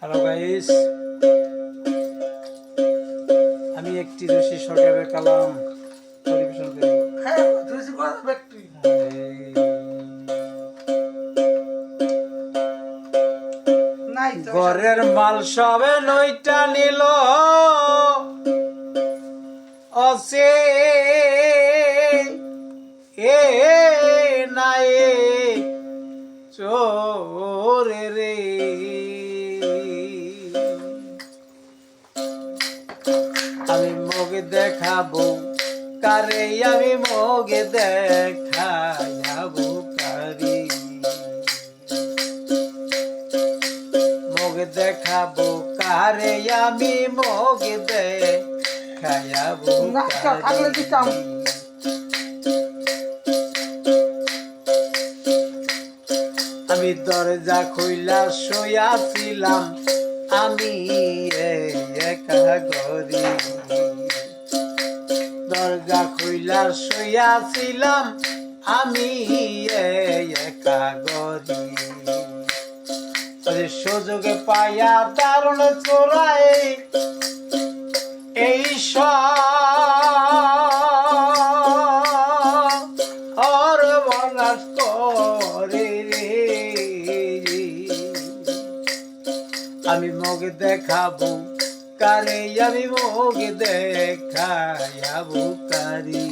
Hello guys আমি একটি দোষী সরকারের কালাম পরিবেশন করি। হ্যাঁ তো ঘরের মাল সবে নইটা নিল। অসে এ নাই। চোরে রে। আমি মগে দেখাবো কারে আমি মগে দেখাবো কারি? মগে দেখাবো কারে আমি মগে দেখাবো না, দরজা খুইলা শুয়াছিলাম আমি একা গরি দরজা খুইলা শুয়াছিলাম আমি একা গরি সুযোগে পাইয়া দারুণ চোরাই এই সর বনাস করে রে আমি মগে দেখাবো, কারে আমি মগে দেখাবো কারি?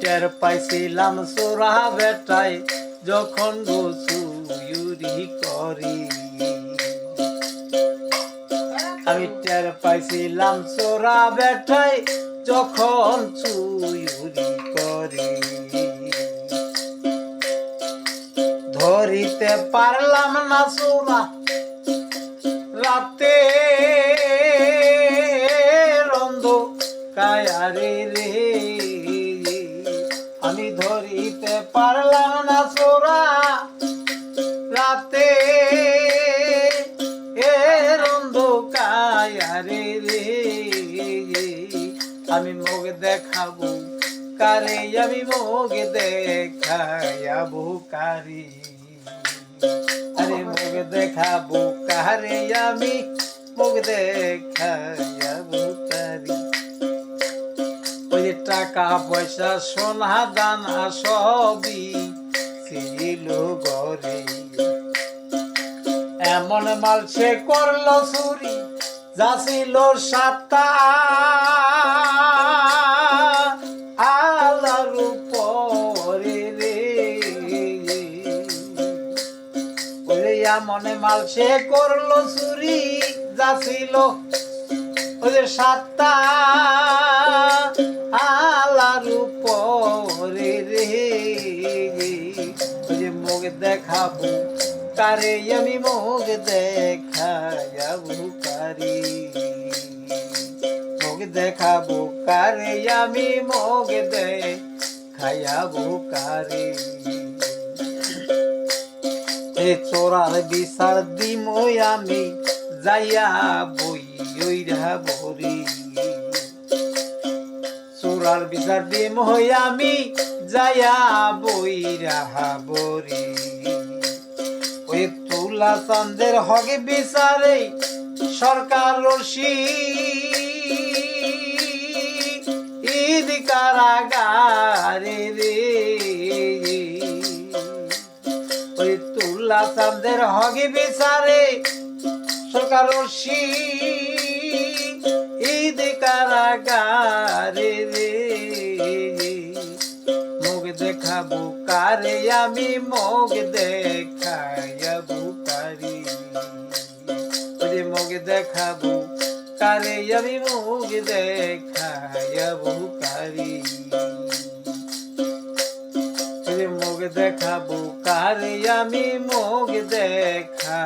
টের পাইছিলাম সোরা বেটায় যখন ইউরি করি। আমি টের পাইছিলাম সোরা বেটায় যখন চুরি করি। ধরিতে পারলাম না সোরা রাতে রন্ধ কায়ারে রে। আমি ধরিতে পারলাম না সোরা রাতে এ রন্ধ কায়ারে রে। আমি মুখ দেখাবো কারে আমি মুখ দেখাবো কারি আরে মুখ দেখাবো কারে আমি? মুখ দেখাবো কারি ওই টাকা পয়সা, সোনা, দানা সবই ছিল ঘরে। এমন মাল সে করল চুরি, যা ছিল সাতটা। এমন মাল সে করল চুরি, যা ছিল ওই যে সাতটা আলার উপরে রে। ওই যে মুখ দেখাবো কারে আমি মুখ দেখাবো কারি মুখ দেখাবো কারে আমি মুখ দেখাবো কারি এ চোরার বিচার দিমই আমি, যাইয়া বই ওইরা ভরি। চোরার বিচার দিমই আমি, যাইয়া বই রাহা বরি ওই তুলা চান্দের হগে বিচারে সরকার রশি। ঈদ কারাগারে রে। তুলা চাঁদের হগে বিচারে সরকার ঈদ কারাগারে রে। মুখ দেখাবো কারে, আমি মুখ দেখাবো কারি। ওরে মুখ দেখাবো কারে, আমি মুখ দেখাবো কারি। দেখাবো কারি আমি মুখ দেখাবো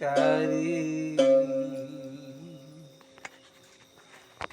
কারি